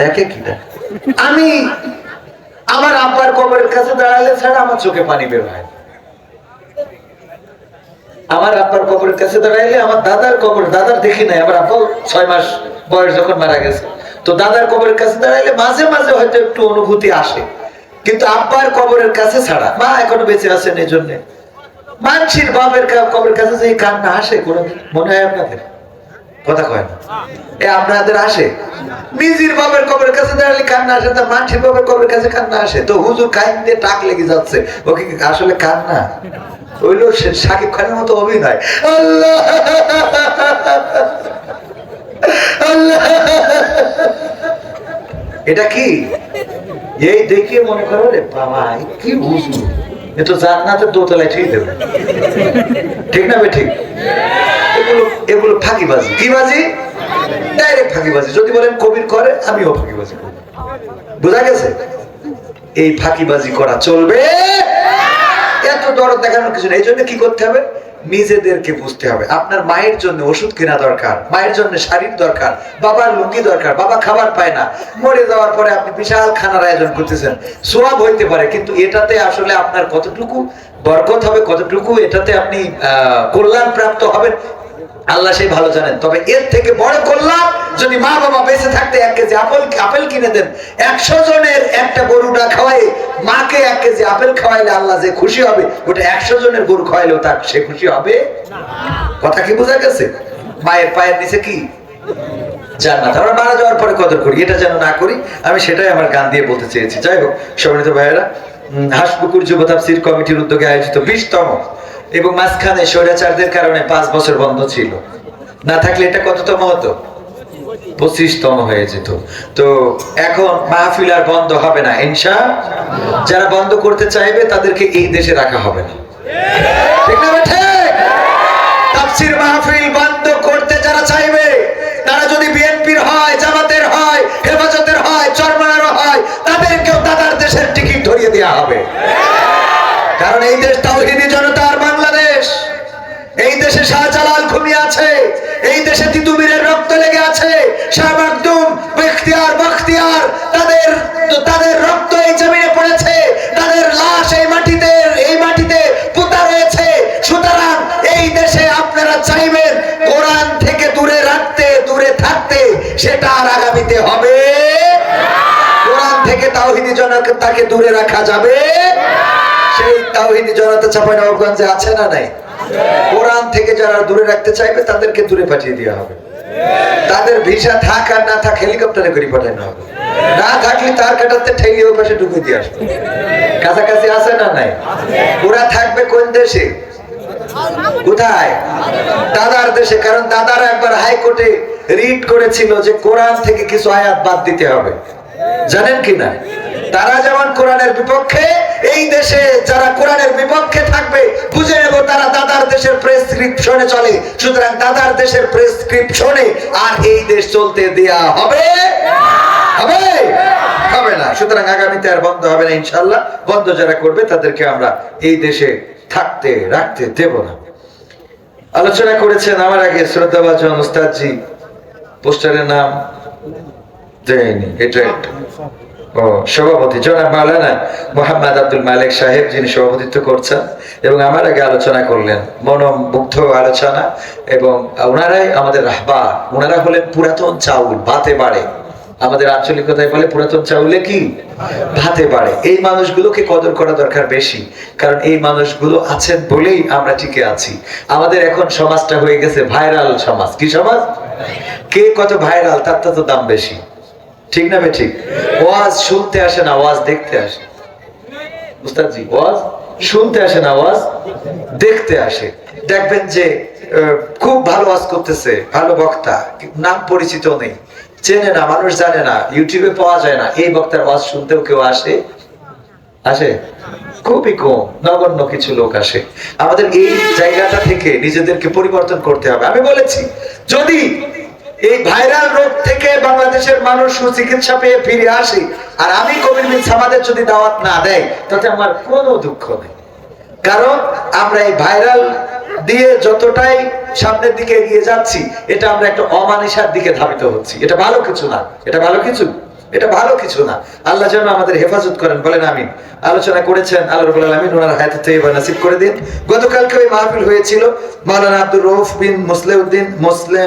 দেখে কি আমি আমার আব্বার কবরের কাছে দাঁড়ালে ছাড়া আমার চোখে পানি বের হয় আমার আব্বার কবরের কাছে দাঁড়াইলে আমার দাদার কবর, দাদার দেখি নাই, আমার আব্বা ছয় মাস বয়স যখন মারা গেছে। তো দাদার কবরের কাছে দাঁড়াইলে মাঝে মাঝে হয়তো একটু অনুভূতি আসে। কিন্তু আব্বার কবরের কাছে ছাড়া, মা এখনও বেঁচে আছেন এই জন্যে। মানসির বাপের কবরের কাছে যে কান্না আসে, কোনো মনে হয় আপনাদের? কথা কয় না। এ, আপনাদের আসে? নিজের বাপের কবরের কাছে দাঁড়ালে কান্না আসে তা মানসির বাপের কাছে কান্না আসে। তো হুজুর কাহিনী দিয়ে টাক লেগে যাচ্ছে। আসলে কান্না? ওইলো সে- শাকিব খানের মতো অভিনয়। আল্লাহ! আল্লাহ! এটা কি? এই দেখে মনে করো রে, বাবা কি হুজুর? এ তো জান্নাতের দোতলায় ঠিক দেবে। ঠিক না বে, ঠিক? এগুলো এগুলো কি বাজি? ডাইরেক্ট যদি বলেন কবির করে, আমিও বোঝা গেছে? এই ফাঁকিবাজি করা চলবে। এত দরদ দেখানোর কিছু নেই। এই জন্য কি করতে হবে? নিজেদেরকে বুঝতে হবে। আপনার মায়ের জন্য ওষুধ কেনা দরকার, মায়ের জন্য শাড়ির দরকার, বাবার লুঙ্গি দরকার, বাবা খাবার পায় না। মরে যাওয়ার পরে আপনি বিশাল খানার আয়োজন করতেছেন। সোয়াব হইতে পারে, কিন্তু এটাতে আসলে আপনার কতটুকু বরকত হবে, কতটুকু এটাতে আপনি কল্যাণ প্রাপ্ত হবেন আল্লাহ সেই ভালো জানেন। তবে এর থেকে বড় কল্যাণ, যদি মা বাবা বেঁচে থাকতে এক কেজি আপেল আপেল কিনে দেন, একশো জনের একটা গরুটা খাওয়াই, মাকে এক কেজি আপেল খাওয়াইলে আল্লাহ যে খুশি হবে, ওটা একশো জনের গরু খাওয়াইলেও তার সে খুশি হবে? কথা কি বোঝা গেছে? মায়ের পায়ের নিচে কি? জান্নাত। আমরা মারা যাওয়ার পরে কদর করি, এটা যেন না করি, আমি সেটাই আমার গান দিয়ে বলতে চেয়েছি। যাই হোক, সম্মানিত ভাইয়েরা হাঁসপুকুর যুব তাফসির কমিটির উদ্যোগে আয়োজিত বিশতম এবং মাঝখানে স্বৈরাচারদের কারণে পাঁচ বছর বন্ধ ছিল। না থাকলে এটা কততম হতো? পঁচিশতম হয়ে যেত। তো এখন মাহফিল আর বন্ধ হবে না, ইনশা যারা বন্ধ করতে চাইবে, তাদেরকে এই দেশে রাখা হবে না। মাহফিল বন্ধ করতে যারা চাইবে, তারা যদি বিএনপির হয়, জামাতের হয়, হেফাজতের হয় হয়, তাদেরকেও দাদার দেশের টিকিট ধরিয়ে দেওয়া হবে। কারণ এই দেশ তাওহিদি জনতার এই দেশে শাহজালাল ঘুমিয়ে আছে, এই দেশে তিতুমিরের রক্ত লেগে আছে, শাহ মাকদুম, বখতিয়ার তাদের তাদের রক্ত এই জমিনে পড়েছে, তাদের লাশ এই মাটিতে এই মাটিতে পোতা রয়েছে। সুতরাং এই দেশে আপনারা চাইবেন কোরআন থেকে দূরে রাখতে, দূরে থাকতে, সেটা আর আগামীতে হবে। কোরআন থেকে তাওহিদি জনতাকে দূরে রাখা যাবে। সেই তাওহিদি জনতা চাপাই নবাবগঞ্জে আছে না নাই? কোরআন থেকে যারা দূরে রাখতে চাইবে, তাদেরকে দূরে পাঠিয়ে দেওয়া হবে। তাদের ভিসা থাক আর না থাক, হেলিকপ্টারে করে পাঠানো হবে। না থাকলে তার কাটাতে ঠেলে ওই পাশে ঢুকে দিয়ে আসবে। কাছাকাছি আছে না নাই? ওরা থাকবে কোন দেশে? কোথায়? দাদার দেশে, কারণ দাদারা একবার হাইকোর্টে রিট করেছিল যে কোরআন থেকে কিছু আয়াত বাদ দিতে হবে। জানেন কি না? তারা যেমন কোরআনের বিপক্ষে, এই দেশে যারা দেশের প্রেসক্রিপশনে চলে। সুতরাং দাদার দেশের প্রেসক্রিপশনে আর এই দেশ চলতে দেয়া হবে? হবে? হবে না। সুতরাং আগামীতে আর বন্ধ হবে না ইনশাল্লাহ বন্ধ যারা করবে, তাদেরকে আমরা এই দেশে থাকতে, রাখতে দেব না। আলোচনা করেছেন আমার আগে শ্রদ্ধাভাজন উস্তাদজি পোস্টারের নাম? দেয়নি এটা একটা। ও সভাপতি জনাব মাওলানা মোহাম্মদ আব্দুল মালিক সাহেব যিনি সভাপতিত্ব করছেন এবং আমার আগে আলোচনা করলেন, মনোমুগ্ধ আলোচনা এবং ওনারাই আমাদের রাহবা ওনারা হলেন পুরাতন চাউল, ভাতে বাড়ে। আমাদের আঞ্চলিকতায় বলে পুরাতন চাউলে কি? ভাতে বাড়ে। এই মানুষগুলোকে কদর করা দরকার বেশি, কারণ এই মানুষগুলো আছেন বলেই আমরা টিকে আছি। আমাদের এখন সমাজটা হয়ে গেছে ভাইরাল সমাজ। কি সমাজ? কে কত ভাইরাল, তার তো দাম বেশি। ঠিক না ঠিক ওয়াজ শুনতে আসে না, ওয়াজ দেখতে আসে। উস্তাদজি, ওয়াজ শুনতে আসে না, ওয়াজ দেখতে আসে। দেখবেন যে খুব ভালো ওয়াজ করতেছে, ভালো বক্তা নাম পরিচিত নেই। চেনে না, মানুষ জানে না, ইউটিউবে পাওয়া যায় না, এই বক্তার ওয়াজ শুনতেও কেউ আসে? আসে? খুবই কম, নগণ্য কিছু লোক আসে। আমাদের এই জায়গাটা থেকে নিজেদেরকে পরিবর্তন করতে হবে। আমি বলেছি, যদি এই ভাইরাল রোগ থেকে বাংলাদেশের মানুষ সুচিকিৎসা পেয়ে ফিরে আসে। আর আমি কবির বিন সামাদের যদি দাওয়াত না দেয়, তাতে আমার কোনো দুঃখ নেই। কারণ আমরা এই ভাইরাল দিয়ে যতটাই সামনের দিকে এগিয়ে যাচ্ছি, এটা আমরা একটা অমানিসার দিকে ধাবিত হচ্ছি। এটা ভালো কিছু না। এটা ভালো কিছু? এটা ভালো কিছু না। আল্লাহ যেন আমাদের হেফাজত করেন, বলেন আমিন। আলোচনা করেছেন আল্লাহ রবুল আলমিন, ওনার হায়াতে তৈবা নাসিব করে দিন। গতকালকে ওই মাহফিল হয়েছিল মাওলানা আব্দুর রৌফ বিন মুসলেউদ্দিন মুসলিম